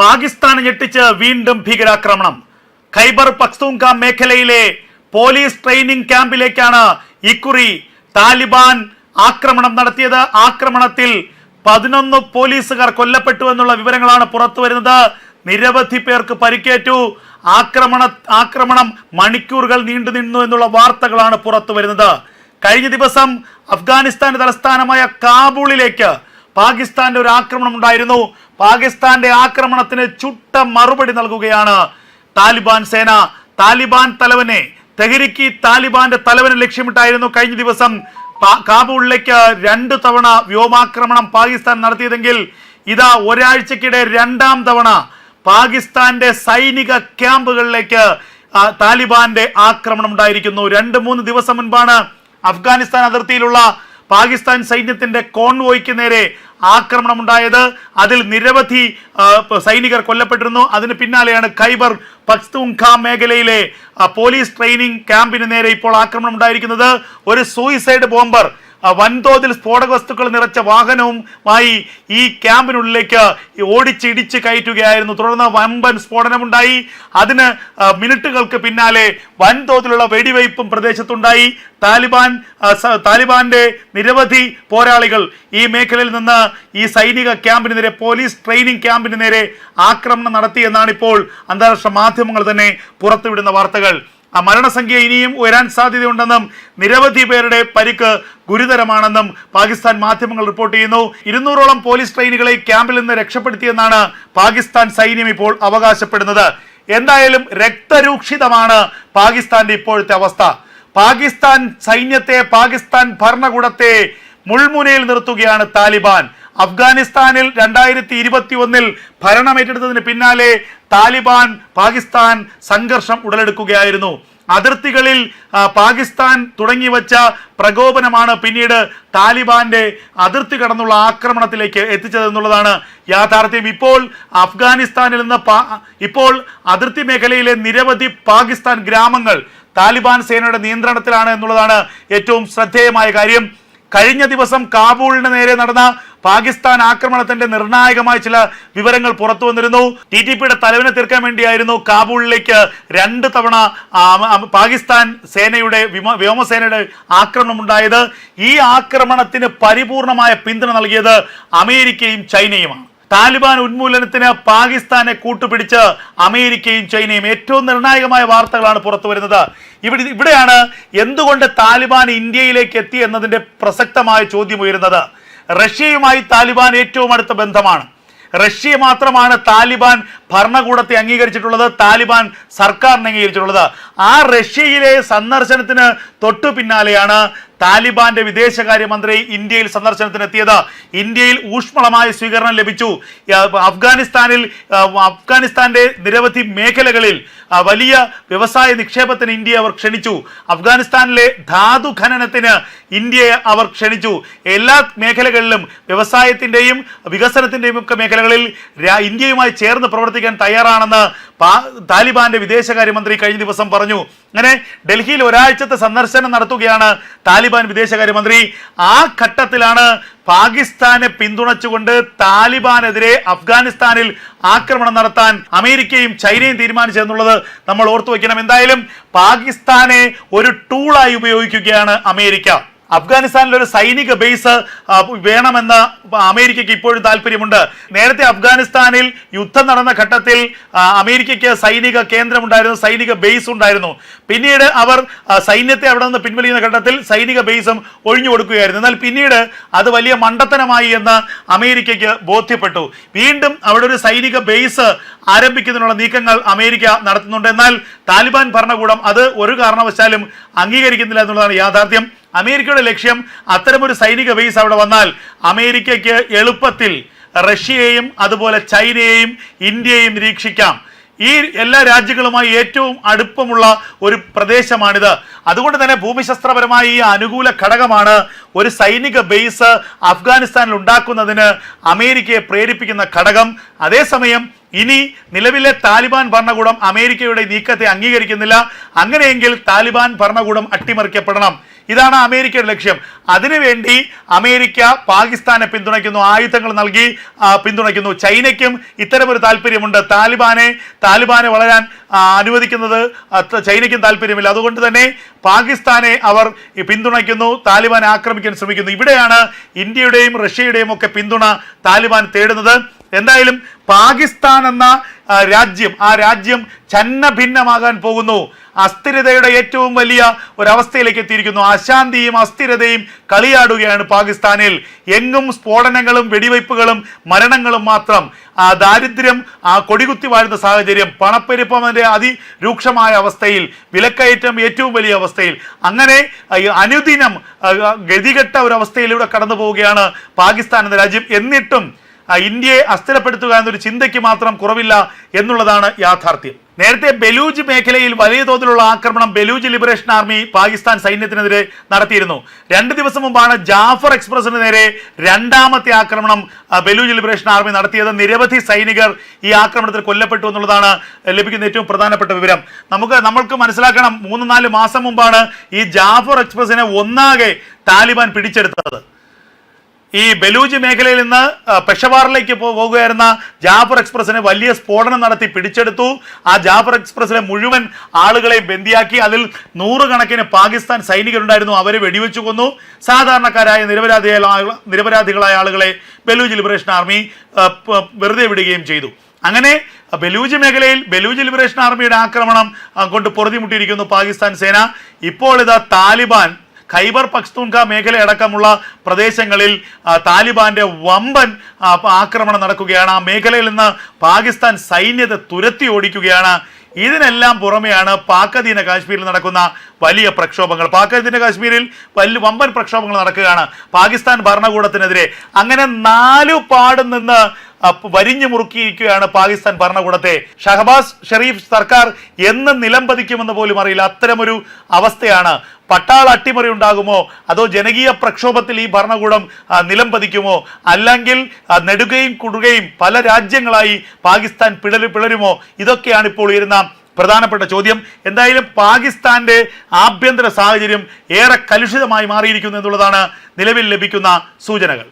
പാകിസ്ഥാൻ ഞെട്ടിച്ച് വീണ്ടും ഭീകരാക്രമണം. ഖൈബർ പക്തൂങ്ക മേഖലയിലെ പോലീസ് ട്രെയിനിങ് ക്യാമ്പിലേക്കാണ് ഇക്കുറി താലിബാൻ ആക്രമണം നടത്തിയത്. ആക്രമണത്തിൽ പതിനൊന്ന് പോലീസുകാർ കൊല്ലപ്പെട്ടു എന്നുള്ള വിവരങ്ങളാണ് പുറത്തു വരുന്നത്. നിരവധി പേർക്ക് പരിക്കേറ്റു. ആക്രമണ ആക്രമണം മണിക്കൂറുകൾ നീണ്ടു നിന്നു എന്നുള്ള വാർത്തകളാണ് പുറത്തു വരുന്നത്. കഴിഞ്ഞ ദിവസം അഫ്ഗാനിസ്ഥാൻ തലസ്ഥാനമായ കാബൂളിലേക്ക് പാകിസ്ഥാന്റെ ഒരു ആക്രമണം ഉണ്ടായിരുന്നു. പാകിസ്ഥാന്റെ ആക്രമണത്തിന് ചുട്ട മറുപടി നൽകുകയാണ് താലിബാൻ സേന. താലിബാൻ തലവനെ തെഹരിക്ക് താലിബാന്റെ തലവനെ ലക്ഷ്യമിട്ടായിരുന്നു കഴിഞ്ഞ ദിവസം കാബൂളിലേക്ക് രണ്ട് തവണ വ്യോമാക്രമണം പാകിസ്ഥാൻ നടത്തിയതെങ്കിൽ ഇതാ ഒരാഴ്ചക്കിടെ രണ്ടാം തവണ പാകിസ്ഥാന്റെ സൈനിക ക്യാമ്പുകളിലേക്ക് താലിബാന്റെ ആക്രമണം ഉണ്ടായിരിക്കുന്നു. രണ്ട് മൂന്ന് ദിവസം മുൻപാണ് അഫ്ഗാനിസ്ഥാൻ അതിർത്തിയിലുള്ള പാകിസ്ഥാൻ സൈന്യത്തിന്റെ കോൺവോയ്ക്ക് നേരെ ആക്രമണം ഉണ്ടായത് അതിൽ നിരവധി സൈനികർ കൊല്ലപ്പെട്ടിരുന്നു. അതിന് പിന്നാലെയാണ് ഖൈബർ പക്തൂൺഖ മേഖലയിലെ പോലീസ് ട്രെയിനിങ് ക്യാമ്പിന് നേരെ ഇപ്പോൾ ആക്രമണം ഉണ്ടായിരിക്കുന്നത് ഒരു സൂയിസൈഡ് ബോംബർ വൻതോതിൽ സ്ഫോടക വസ്തുക്കൾ നിറച്ച വാഹനവുമായി ഈ ക്യാമ്പിനുള്ളിലേക്ക് ഓടിച്ചിടിച്ച് കയറ്റുകയായിരുന്നു. തുടർന്ന് വമ്പൻ സ്ഫോടനമുണ്ടായി. അതിന് മിനിറ്റുകൾക്ക് പിന്നാലെ വൻതോതിലുള്ള വെടിവയ്പും പ്രദേശത്തുണ്ടായി. താലിബാൻ താലിബാന്റെ നിരവധി പോരാളികൾ ഈ മേഖലയിൽ നിന്ന് ഈ സൈനിക ക്യാമ്പിന് നേരെ പോലീസ് ട്രെയിനിങ് ക്യാമ്പിന് നേരെ ആക്രമണം നടത്തിയെന്നാണ് ഇപ്പോൾ അന്താരാഷ്ട്ര മാധ്യമങ്ങൾ തന്നെ പുറത്തുവിടുന്ന വാർത്തകൾ. ആ മരണസംഖ്യ ഇനിയും ഉയരാൻ സാധ്യതയുണ്ടെന്നും നിരവധി പേരുടെ പരിക്ക് ഗുരുതരമാണെന്നും പാകിസ്ഥാൻ മാധ്യമങ്ങൾ റിപ്പോർട്ട് ചെയ്യുന്നു. ഇരുന്നൂറോളം പോലീസ് ട്രെയിനുകളെ ക്യാമ്പിൽ നിന്ന് രക്ഷപ്പെടുത്തിയെന്നാണ് പാകിസ്ഥാൻ സൈന്യം ഇപ്പോൾ അവകാശപ്പെടുന്നത്. എന്തായാലും രക്തരൂക്ഷിതമാണ് പാകിസ്ഥാന്റെ ഇപ്പോഴത്തെ അവസ്ഥ. പാകിസ്ഥാൻ സൈന്യത്തെ പാകിസ്ഥാൻ ഭരണകൂടത്തെ മുൾമുനയിൽ നിർത്തുകയാണ് താലിബാൻ. അഫ്ഗാനിസ്ഥാനിൽ രണ്ടായിരത്തി ഇരുപത്തി ഒന്നിൽ ഭരണമേറ്റെടുത്തതിന് പിന്നാലെ താലിബാൻ പാകിസ്ഥാൻ സംഘർഷം ഉടലെടുക്കുകയായിരുന്നു. അതിർത്തികളിൽ പാകിസ്ഥാൻ തുടങ്ങി വച്ച പ്രകോപനമാണ് പിന്നീട് താലിബാന്റെ അതിർത്തി കടന്നുള്ള ആക്രമണത്തിലേക്ക് എത്തിച്ചതെന്നുള്ളതാണ് യാഥാർത്ഥ്യം. ഇപ്പോൾ അഫ്ഗാനിസ്ഥാനിൽ നിന്ന് ഇപ്പോൾ അതിർത്തി മേഖലയിലെ നിരവധി പാകിസ്ഥാൻ ഗ്രാമങ്ങൾ താലിബാൻ സേനയുടെ നിയന്ത്രണത്തിലാണ് എന്നുള്ളതാണ് ഏറ്റവും ശ്രദ്ധേയമായ കാര്യം. കഴിഞ്ഞ ദിവസം കാബൂളിന് നേരെ നടന്ന പാകിസ്ഥാൻ ആക്രമണത്തിന്റെ നിർണായകമായ ചില വിവരങ്ങൾ പുറത്തു വന്നിരുന്നു. ടി ടി പിയുടെ തലവിനെ തീർക്കാൻ വേണ്ടിയായിരുന്നു കാബൂളിലേക്ക് രണ്ട് തവണ പാകിസ്ഥാൻ സേനയുടെ വ്യോമസേനയുടെ ആക്രമണം ഉണ്ടായത്. ഈ ആക്രമണത്തിന് പരിപൂർണമായ പിന്തുണ നൽകിയത് അമേരിക്കയും ചൈനയുമാണ്. താലിബാൻ ഉന്മൂലനത്തിന് പാകിസ്ഥാനെ കൂട്ടുപിടിച്ച് അമേരിക്കയും ചൈനയും ഏറ്റവും നിർണായകമായ വാർത്തകളാണ് പുറത്തു വരുന്നത്. ഇവിടെ ഇവിടെയാണ് എന്തുകൊണ്ട് താലിബാൻ ഇന്ത്യയിലേക്ക് എത്തി എന്നതിന്റെ പ്രസക്തമായ ചോദ്യം ഉയരുന്നത്. റഷ്യയുമായി താലിബാൻ ഏറ്റവും അടുത്ത ബന്ധമാണ്. റഷ്യ മാത്രമാണ് താലിബാൻ ഭരണകൂടത്തെ അംഗീകരിച്ചിട്ടുള്ളത് താലിബാൻ സർക്കാരിനെ അംഗീകരിച്ചിട്ടുള്ളത്. ആ റഷ്യയിലെ സന്ദർശനത്തിന് തൊട്ടു പിന്നാലെയാണ് താലിബാന്റെ വിദേശകാര്യമന്ത്രി ഇന്ത്യയിൽ സന്ദർശനത്തിനെത്തിയത് ഇന്ത്യയിൽ ഊഷ്മളമായ സ്വീകരണം ലഭിച്ചു. അഫ്ഗാനിസ്ഥാനിൽ അഫ്ഗാനിസ്ഥാന്റെ നിരവധി മേഖലകളിൽ വലിയ വ്യവസായ നിക്ഷേപത്തിന് ഇന്ത്യ അവർ ക്ഷണിച്ചു. അഫ്ഗാനിസ്ഥാനിലെ ധാതു ഖനനത്തിന് ഇന്ത്യയെ അവർ ക്ഷണിച്ചു. എല്ലാ മേഖലകളിലും വ്യവസായത്തിന്റെയും വികസനത്തിന്റെയും ഒക്കെ മേഖലകളിൽ ഇന്ത്യയുമായി ചേർന്ന് പ്രവർത്തിക്കാൻ തയ്യാറാണെന്ന് താലിബാന്റെ വിദേശകാര്യമന്ത്രി കഴിഞ്ഞ ദിവസം പറഞ്ഞു അങ്ങനെ ഡൽഹിയിൽ ഒരാഴ്ചത്തെ സന്ദർശനം നടത്തുകയാണ് താലിബാൻ വിദേശകാര്യമന്ത്രി. ആ ഘട്ടത്തിലാണ് പാകിസ്ഥാനെ പിന്തുണച്ചുകൊണ്ട് താലിബാനെതിരെ അഫ്ഗാനിസ്ഥാനിൽ ആക്രമണം നടത്താൻ അമേരിക്കയും ചൈനയും തീരുമാനിച്ചതെന്നുള്ളത് നമ്മൾ ഓർത്തു വയ്ക്കണം എന്തായാലും പാകിസ്ഥാനെ ഒരു ടൂളായി ഉപയോഗിക്കുകയാണ് അമേരിക്ക. അഫ്ഗാനിസ്ഥാനിൽ ഒരു സൈനിക ബേസ് വേണമെന്ന് അമേരിക്കയ്ക്ക് ഇപ്പോഴും താല്പര്യമുണ്ട്. നേരത്തെ അഫ്ഗാനിസ്ഥാനിൽ യുദ്ധം നടന്ന ഘട്ടത്തിൽ അമേരിക്കയ്ക്ക് സൈനിക കേന്ദ്രമുണ്ടായിരുന്നു സൈനിക ബേസ് ഉണ്ടായിരുന്നു. പിന്നീട് അവർ സൈന്യത്തെ അവിടെ നിന്ന് പിൻവലിക്കുന്ന ഘട്ടത്തിൽ സൈനിക ബേസും ഒഴിഞ്ഞു കൊടുക്കുകയായിരുന്നു. എന്നാൽ പിന്നീട് അത് വലിയ മണ്ടത്തനമായി എന്ന് അമേരിക്കയ്ക്ക് ബോധ്യപ്പെട്ടു. വീണ്ടും അവിടെ ഒരു സൈനിക ബേസ് ആരംഭിക്കുന്നതിനുള്ള നീക്കങ്ങൾ അമേരിക്ക നടത്തുന്നുണ്ട്. എന്നാൽ താലിബാൻ ഭരണകൂടം അത് ഒരു കാരണവശാലും അംഗീകരിക്കുന്നില്ല എന്നുള്ളതാണ് യാഥാർത്ഥ്യം. അമേരിക്കയുടെ ലക്ഷ്യം അത്തരമൊരു സൈനിക ബേസ് അവിടെ വന്നാൽ അമേരിക്കയ്ക്ക് എളുപ്പത്തിൽ റഷ്യയെയും അതുപോലെ ചൈനയെയും ഇന്ത്യയെയും നിരീക്ഷിക്കാം. ഈ എല്ലാ രാജ്യങ്ങളുമായി ഏറ്റവും അടുപ്പമുള്ള ഒരു പ്രദേശമാണിത്. അതുകൊണ്ട് തന്നെ ഭൂമിശാസ്ത്രപരമായ ഈ അനുകൂല ഘടകമാണ് ഒരു സൈനിക ബേസ് അഫ്ഗാനിസ്ഥാനിൽ ഉണ്ടാക്കുന്നതിന് അമേരിക്കയെ പ്രേരിപ്പിക്കുന്ന ഘടകം. അതേസമയം ഇനി നിലവിലെ താലിബാൻ ഭരണകൂടം അമേരിക്കയുടെ നീക്കത്തെ അംഗീകരിക്കുന്നില്ല. അങ്ങനെയെങ്കിൽ താലിബാൻ ഭരണകൂടം അട്ടിമറിക്കപ്പെടണം. ഇതാണ് അമേരിക്കയുടെ ലക്ഷ്യം. അതിനുവേണ്ടി അമേരിക്ക പാകിസ്ഥാനെ പിന്തുണയ്ക്കുന്നു ആയുധങ്ങൾ നൽകി പിന്തുണയ്ക്കുന്നു. ചൈനയ്ക്കും ഇത്തരമൊരു താല്പര്യമുണ്ട്. താലിബാനെ താലിബാനെ വളരാൻ അനുവദിക്കുന്നത് ചൈനയ്ക്കും താല്പര്യമില്ല. അതുകൊണ്ട് തന്നെ പാകിസ്ഥാനെ അവർ പിന്തുണയ്ക്കുന്നു താലിബാനെ ആക്രമിക്കാൻ ശ്രമിക്കുന്നു. ഇവിടെയാണ് ഇന്ത്യയുടെയും റഷ്യയുടെയും ഒക്കെ പിന്തുണ താലിബാൻ തേടുന്നത്. എന്തായാലും പാകിസ്ഥാൻ എന്ന രാജ്യം ആ രാജ്യം ഛന്ന ഭിന്നമാകാൻ പോകുന്നു. അസ്ഥിരതയുടെ ഏറ്റവും വലിയ ഒരവസ്ഥയിലേക്ക് എത്തിയിരിക്കുന്നു. അശാന്തിയും അസ്ഥിരതയും കളിയാടുകയാണ് പാകിസ്ഥാനിൽ. എങ്ങും സ്ഫോടനങ്ങളും വെടിവയ്പ്പുകളും മരണങ്ങളും മാത്രം. ആ ദാരിദ്ര്യം ആ കൊടികുത്തി വാഴുന്ന സാഹചര്യം പണപ്പെരുപ്പം അതിന്റെ അതിരൂക്ഷമായ അവസ്ഥയിൽ വിലക്കയറ്റം ഏറ്റവും വലിയ അവസ്ഥയിൽ. അങ്ങനെ അനുദിനം ഗതികെട്ട ഒരവസ്ഥയിലൂടെ കടന്നു പോവുകയാണ് പാകിസ്ഥാൻ എന്ന രാജ്യം. എന്നിട്ടും ഇന്ത്യയെ അസ്ഥിരപ്പെടുത്തുക എന്നൊരു ചിന്തയ്ക്ക് മാത്രം കുറവില്ല എന്നുള്ളതാണ് യാഥാർത്ഥ്യം. നേരത്തെ ബലൂജ് മേഖലയിൽ വലിയ തോതിലുള്ള ആക്രമണം ബലൂജ് ലിബറേഷൻ ആർമി പാകിസ്ഥാൻ സൈന്യത്തിനെതിരെ നടത്തിയിരുന്നു. രണ്ട് ദിവസം മുമ്പാണ് ജാഫർ എക്സ്പ്രസിന് നേരെ രണ്ടാമത്തെ ആക്രമണം ബലൂജ് ലിബറേഷൻ ആർമി നടത്തിയത്. നിരവധി സൈനികർ ഈ ആക്രമണത്തിൽ കൊല്ലപ്പെട്ടു എന്നുള്ളതാണ് ലഭിക്കുന്ന ഏറ്റവും പ്രധാനപ്പെട്ട വിവരം. നമുക്ക് നമ്മൾക്ക് മനസ്സിലാക്കണം മൂന്ന് നാല് മാസം മുമ്പാണ് ഈ ജാഫർ എക്സ്പ്രസിനെ ഒന്നാകെ താലിബാൻ പിടിച്ചെടുത്തത്. ഈ ബലൂജ് മേഖലയിൽ നിന്ന് പെഷവാറിലേക്ക് പോകുകയായിരുന്ന ജാഫർ എക്സ്പ്രസിനെ വലിയ സ്ഫോടനം നടത്തി പിടിച്ചെടുത്തു. ആ ജാഫർ എക്സ്പ്രസിലെ മുഴുവൻ ആളുകളെ ബന്ദിയാക്കി. അതിൽ നൂറുകണക്കിന് പാകിസ്ഥാൻ സൈനികരുണ്ടായിരുന്നു. അവരെ വെടിവെച്ചു കൊന്നു. സാധാരണക്കാരായ നിരപരാധികളായ നിരപരാധികളായ ആളുകളെ ബലൂജ് ലിബറേഷൻ ആർമി വെറുതെ വിടുകയും ചെയ്തു. അങ്ങനെ ബലൂജ് മേഖലയിൽ ബലൂജ് ലിബറേഷൻ ആർമിയുടെ ആക്രമണം കൊണ്ട് പൊറുതിമുട്ടിയിരിക്കുന്നു പാകിസ്ഥാൻ സേന. ഇപ്പോൾ ഇതാ താലിബാൻ ഖൈബർ പഖ്തൂൺഖ മേഖലയടക്കമുള്ള പ്രദേശങ്ങളിൽ താലിബാന്റെ വമ്പൻ ആക്രമണം നടക്കുകയാണ്. ആ മേഖലയിൽ നിന്ന് പാകിസ്ഥാൻ സൈന്യത്തെ തുരത്തി ഓടിക്കുകയാണ്. ഇതിനെല്ലാം പുറമെയാണ് പാക്കധീന കാശ്മീരിൽ നടക്കുന്ന വലിയ പ്രക്ഷോഭങ്ങൾ. പാക്കധീന കാശ്മീരിൽ വലിയ വമ്പൻ പ്രക്ഷോഭങ്ങൾ നടക്കുകയാണ്. പാകിസ്ഥാൻ ഭരണകൂടത്തിനെതിരെ അങ്ങനെ നാലു പാടും നിന്ന് വരിഞ്ഞു മുറുക്കിയിരിക്കുകയാണ് പാകിസ്ഥാൻ ഭരണകൂടത്തെ. ഷഹബാസ് ഷെരീഫ് സർക്കാർ എന്ന് നിലംപതിക്കുമെന്ന് പോലും അറിയില്ല. അത്തരമൊരു അവസ്ഥയാണ് പട്ടാള അട്ടിമറി ഉണ്ടാകുമോ? അതോ ജനകീയ പ്രക്ഷോഭത്തിൽ ഈ ഭരണകൂടം നിലം പതിക്കുമോ? അല്ലെങ്കിൽ നെടുകയും കുടുകയും പല രാജ്യങ്ങളായി പാകിസ്ഥാൻ പിളരു പിളരുമോ? ഇതൊക്കെയാണ് ഇപ്പോൾ ഉയരുന്ന പ്രധാനപ്പെട്ട ചോദ്യം. എന്തായാലും പാകിസ്ഥാന്റെ ആഭ്യന്തര സാഹചര്യം ഏറെ കലുഷിതമായി മാറിയിരിക്കുന്നു എന്നുള്ളതാണ് നിലവിൽ ലഭിക്കുന്ന സൂചനകൾ.